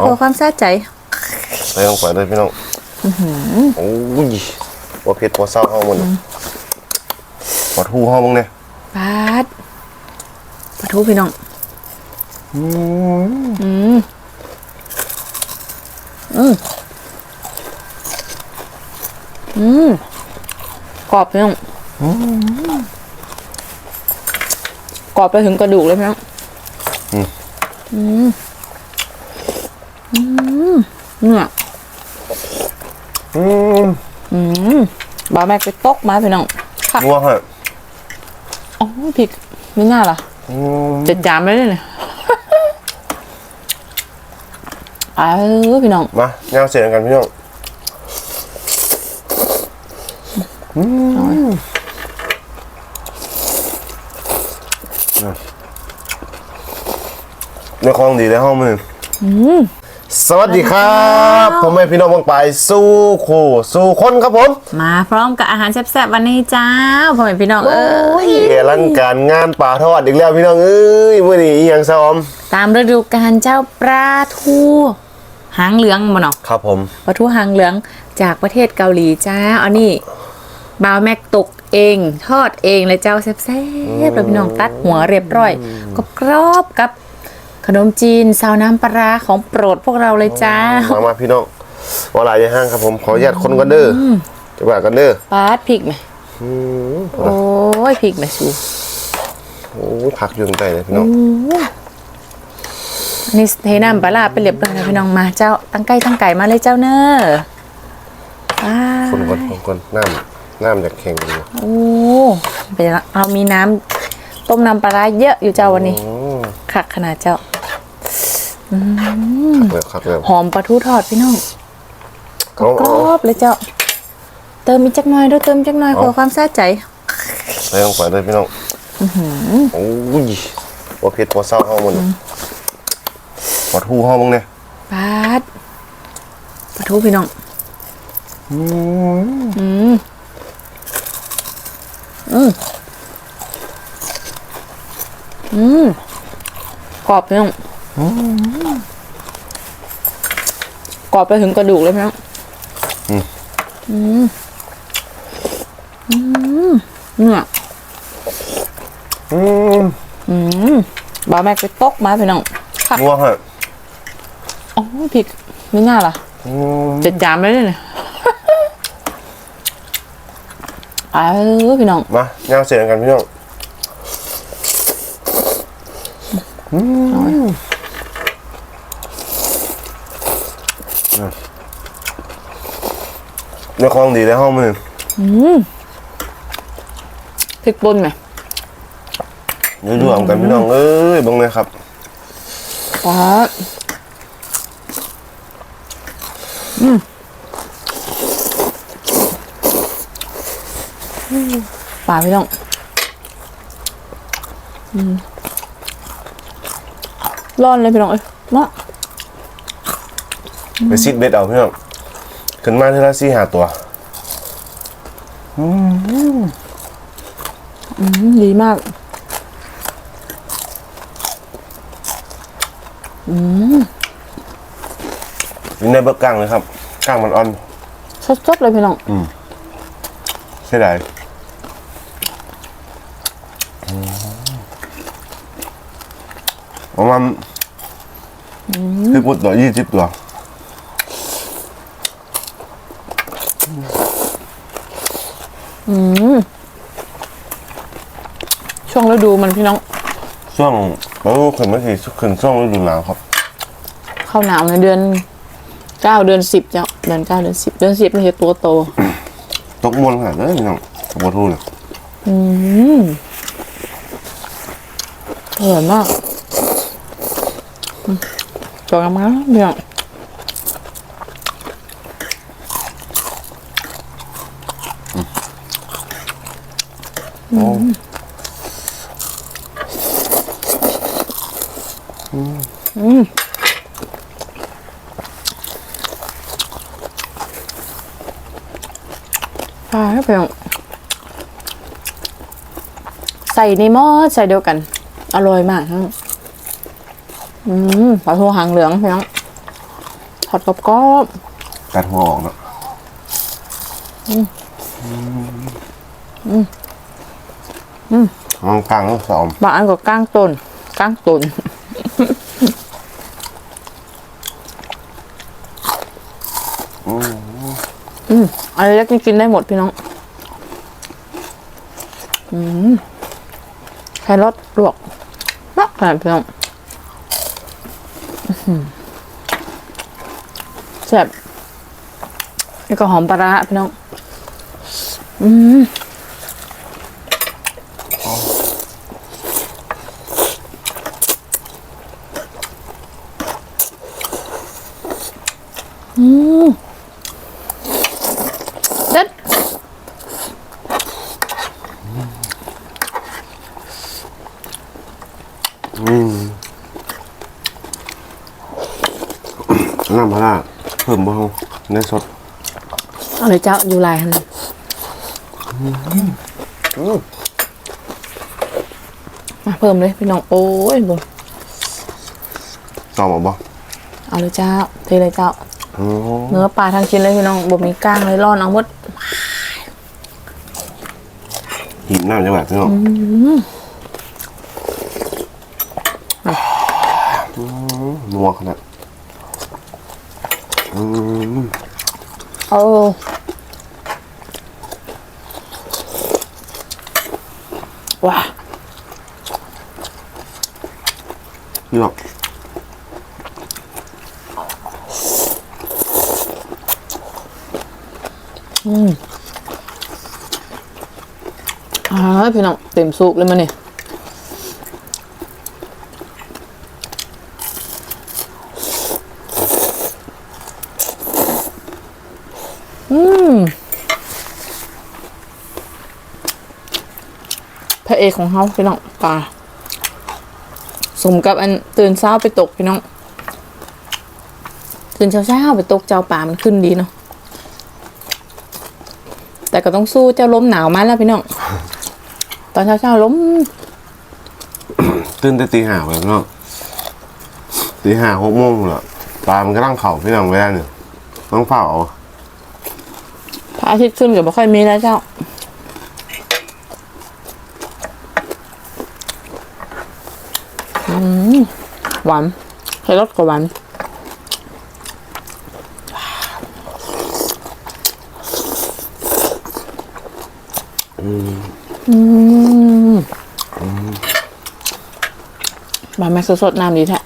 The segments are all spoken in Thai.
ขอความซาใจใส่ลงไปเลยพี่น้องโอ้ยว่าเผ็ดว่าเศร้าเฮามันปอดหูเฮามึงเนี่ยปาดปลาทูพี่น้องอืมอืมอืมกรอบพี่น้องกรอบไปถึงกระดูกเลยพี่น้องอืมอืม เนี่ยอืมอืมบาแม็กไปตกมาพี่น้องค่ะนัวฮะอ๋อพริกไม่น่าล่ะอืมจะจามไม่ได้เลยเออพี่น้องมาแนวเสียงกันพี่น้องในคลองดีแล้วห้องมือ สวัสดีครับ ผมแม่พี่น้องบางไปายสู้คู่สู้คนครับผม มาพร้อมกับอาหารแซ่บๆวันนี้จ้าพ่อแม่พี่น้องเอ้ยเอลังการงานป่าทอดอีกแล้วพี่น้องเอ้ยมื่อนี้อีหยังซ้อม ตามฤดูกาลเจ้าปลาทูหางเหลืองมาเนาะครับผมปลาทูหางเหลืองจากประเทศเกาหลีจ้าอันนี้บาวแม็กตกเองทอดเองเลยเจ้าแซ่บๆแล้วพี่น้องตัดหัวเรียบร้อยก็กรอบๆกับ ขนมจีนซาวน้ำปลาร้าของโปรดพวกเราเลยจ้ามามาพี่น้องว่าหลายอยาห้างครับผมขออนุญาตคนกันเด้ออจะว่ากันเด้อปาดพริกไหมอืมโอ้ยพริกไหมชูโอ้ยผักอยืนใจเลยพี่น้องอันนี่เทน้ำปลาร้าไปเรียบร้อยแล้วพี่น้องมาเจ้าตั้งไก่ตั้งไก่มาเลยเจ้าเนอะว้าคนก่อนคนก่อนน้ำน้ำจากแข็งอยู่โอ้เป็นละเรามีน้ำต้มน้ำปลาร้าเยอะอยู่เจ้าวันนี้อืมขักขนาดเจ้า แบบครับแบบหอมปลาทูทอดพี่น้องกเอาเอารอบๆเลยเจ้า เติมอีกจักหน่อยด้วยเติมจักหน่อยขอความซาใจใส่ลงไปเลยพี่น้องโอ้ยว่าเผ็ดว่าเศร้าเฮามันปอดหูเฮามึงเนี่ยปาดปลาทูพี่น้อง อืมอืมอืมกรอบพี่น้อง กรอบไปถึงกระดูกเลยพี่น้องอืม อืมเนี่ยอืมอืมบาแม็กไปตกมาพี่น้องค่ะนัวฮะอ๋อพริกไม่น่าล่ะอืมจะจามไม่ได้เลยเออพี่น้อง มาแนวเสียงกันพี่น้อง ในคลองดีแล้วห้องมือพริกป่นไหมเดี๋ยวดูเอากันพี่น้องเอ้ยเบังเลยครับปลาอืมปลาพี่น้อง อืมร้อนเลยพี่น้องเอ้ยเนาะ ไปซิดเบ็ดเอาพี่น้องขึ้นมาเท่าละสี่หาตัวอืมดีมากอยู่ในเบิกกลางเลยครับกลางมันอ่อนสดๆเลยพี่น้องเสียดายประมาณสิบตัวยี่สิบตัว ช่วงฤดูมันพี่น้อง ช่วงแล้วขึ้นมาทีขึ้นช่วงฤดูหนาวครับ เข้าหนาวในเดือนเก้าเดือนสิบเจ้าเดือนเก้าเดือนสิบเดือนสิบมันจะตัวโต ตกมวนขนาดนั้นพี่น้องบัวทูเลยอืมอร่อยมากอืมจอยมาแล้วเนี่ย โอ้ ปลาแล้วเพียงใส่ในหม้อใส่เดียวกัน อร่อยมากทั้งอืมปลาทูหางเหลืองเพียงอดกรอบกัดหัวออกเนาะมองกลางสองๆบางอันก็ก้างต้นก้างต้นอืมอันเล็กนี่กินได้หมดพี่น้อง อืมแครอทลวกมากขนาดพี่น้องแซ่บแล้วก็หอมปลาร้าพี่น้อง อืม น้ำพลาเพิ่มบ้างในสดเอาเลยเจ้าอยู่ลายหันเลยมาเพิ่มเลยพี่น้องโอ้ยบุต่อมาบ่เอาเลยเจ้าเทเลยเจ้าโอ้เนื้อปลาทั้งชิ้นเลยพี่น้องบ่มีก้างเลยร่อนเอาหมดหินน้ำจังหวัดพี่น้อง นัวขนาดอืมเอาว้าพี่น้องอ่าพี่น้องเต็มสุกเลยมันนี่อืมพ ระเอกของเฮาพี่น้องปลาสมกับอันตื่นเช้าไปตกพี่น้องตื่นเช้าเช้าๆไปตกเจ้าป่ามันขึ้นดีเนาะแต่ก็ต้องสู้เจ้าล้มหนาวมาแล้วพี่น้องตอนเช้าเช้าๆล้มตื่นแต่ตีห้าไปพี่น้องตีห้าหกโมงเหรอปลามันก็ตั้งเข่าพี่น้องไว้แล้วเนี่ยต้องเฝ้าเอาพระอาทิตย์ขึ้นกับไม่ค่อยมีแล้วเจ้า อืมห วานใช้รสกับหวานอืมบานแม็กซ์สดๆน้ำดีแท้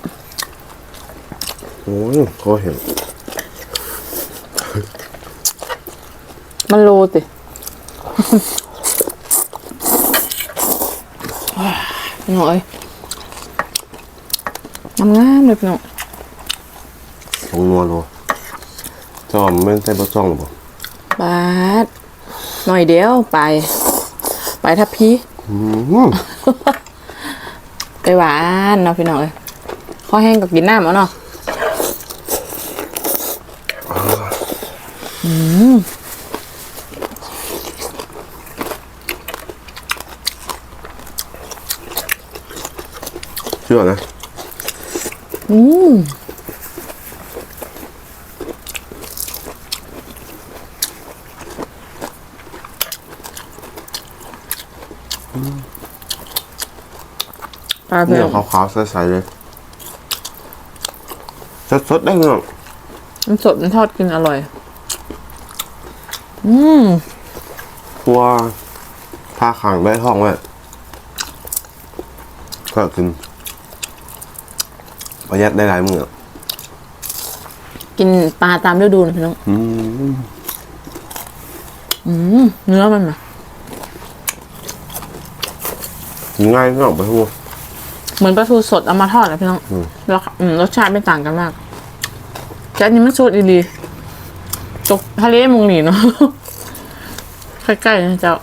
โอ้ยเขาเห็น มันโลติพี่น้องเอ้ย งามงามๆเลยพี่น้องของนัวโลจอมไม่ใช่ปลาจ้องหรอเปล่าบาดหน่อยเดียวไป ไปทับพี่อืมไปหวานเนาะพี่น้องเอ้ยข้อแห้งกับกินน้ำเอาเนาะเชื่อนะ อืมปลาเผืเนี่อยกขาวๆใสๆเลยสดๆได้พี่น้องมันสดมันทอดกินอร่อย อืมกลัวผ้าขังได้ห้องไว้ก็กิน ประหยัดได้หลายมื้อกินปลาตามฤดูนะพี่น้องอืมอืมเนื้อมันนะกินง่ายพี่น้องไปทั่ว เหมือนปลาทูสดเอามาทอดนะพี่น้องแล้วอืมรสชาติไม่ต่างกันมากแต่อันนี้มันสดอีหลีตกทะเลมุงหนีเนาะ ใกล้ๆนะเจ้า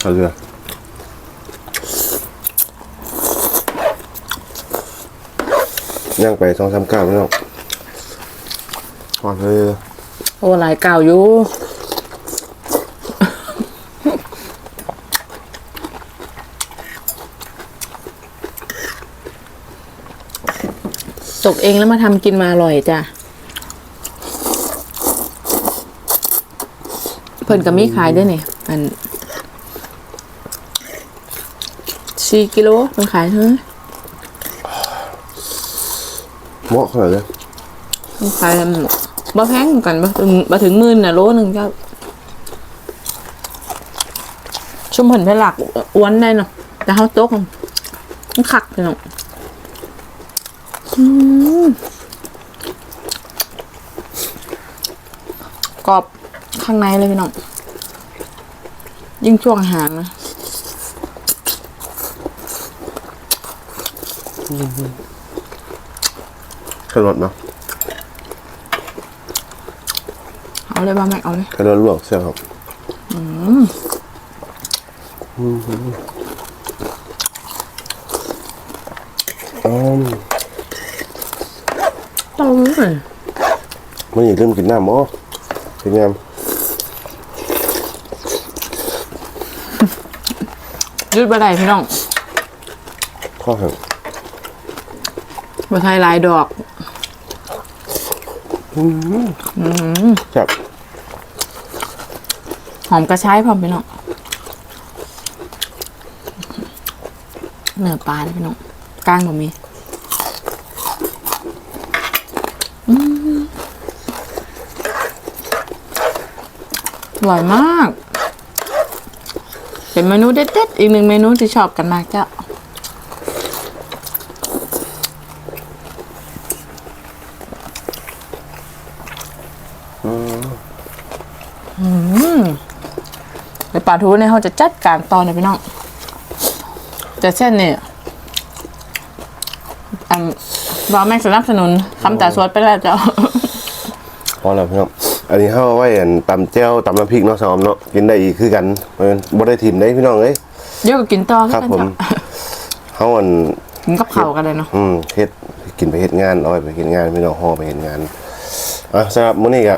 เอาเรือ ย่างไปสองสามก้าวพี่น้องพอเลยโอ้หลายเก่าอยู่ตกเองแล้วมาทำกินมาอร่อยจ้ะเพิ่นกับมีขายด้วยนี่อันสี่กิโลเพิ่นขายเท่าไหร่ เหมาะขนาดเลยเพิ่นขายกันบ่แพงกันบ่ถึงบ่ถึงหมื่นน่ะโลหนึงเจ้าชุ่มเพิ่นไปหลักอ้วนได้เนาะแต่เฮาตกมันคักพี่น้องอืมกรอบข้างในเลยพี่น้อง ยิ่งช่วงอาหารนะแครอทเนาะเอาเลยบ้าแม็กเอาเลยแครอทลวกใช่ครับอืมต้องเลยมันอย่าลืมกินน้ำอ๋อเป็นไงยืดไปได้พี่น้องข้อแห้งมาไทยลายดอก จับหอมกระชายพร้อมพี่น้องเนื้อปลาพี่น้องก้างบ่มีอืมอร่อยมาก เป็นเมนูเด็ดๆอีกหนึ่งเมนูที่ชอบกันมากเจ้า ในป่าทูเนี่ยเขาจะจัดการตอนนะพี่น้องแต่เช่นเนี่ยอันบอแม็กสนับสนุนคำแต่สวดไปแล้วเจ้าพอแล้วพี่น้องอันนี้เข้าไว้อันตำแจ่วตำน้ำพริกเนาะสอมเนาะกินได้อีกคือกันมันบ่ได้ถิ่มได้พี่น้องเอ้ยเดี๋ยวก็กินต่อครับกันผมเจ้าเฮาอันกินกับข้าวกันเลยเนาะอืมเฮ็ดกินไปเฮ็ดงานเอาไว้ไปเฮ็ดงานพี่น้องห่อไปเฮ็ดงานอะสำหรับมื้อนี้ก็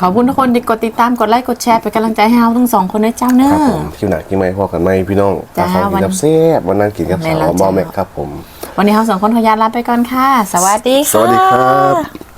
ขอบคุณทุกคนที่กดติดตามกดไลค์กดแชร์เป็นกำลังใจให้เราทั้งสองคนด้วยเจ้าเนครับอะผมคิวหน้าคิวใหม่พอกันไหมพี่น้องจ้าขอกิวันนกับแซ่บวันนั้นกินกับแม่สาวเราบอจ้าแม็กครับผม วันนี้เราสองคนขออนุญาตลาไปก่อนค่ะ สวัสดีค่ะสวัสดีครับ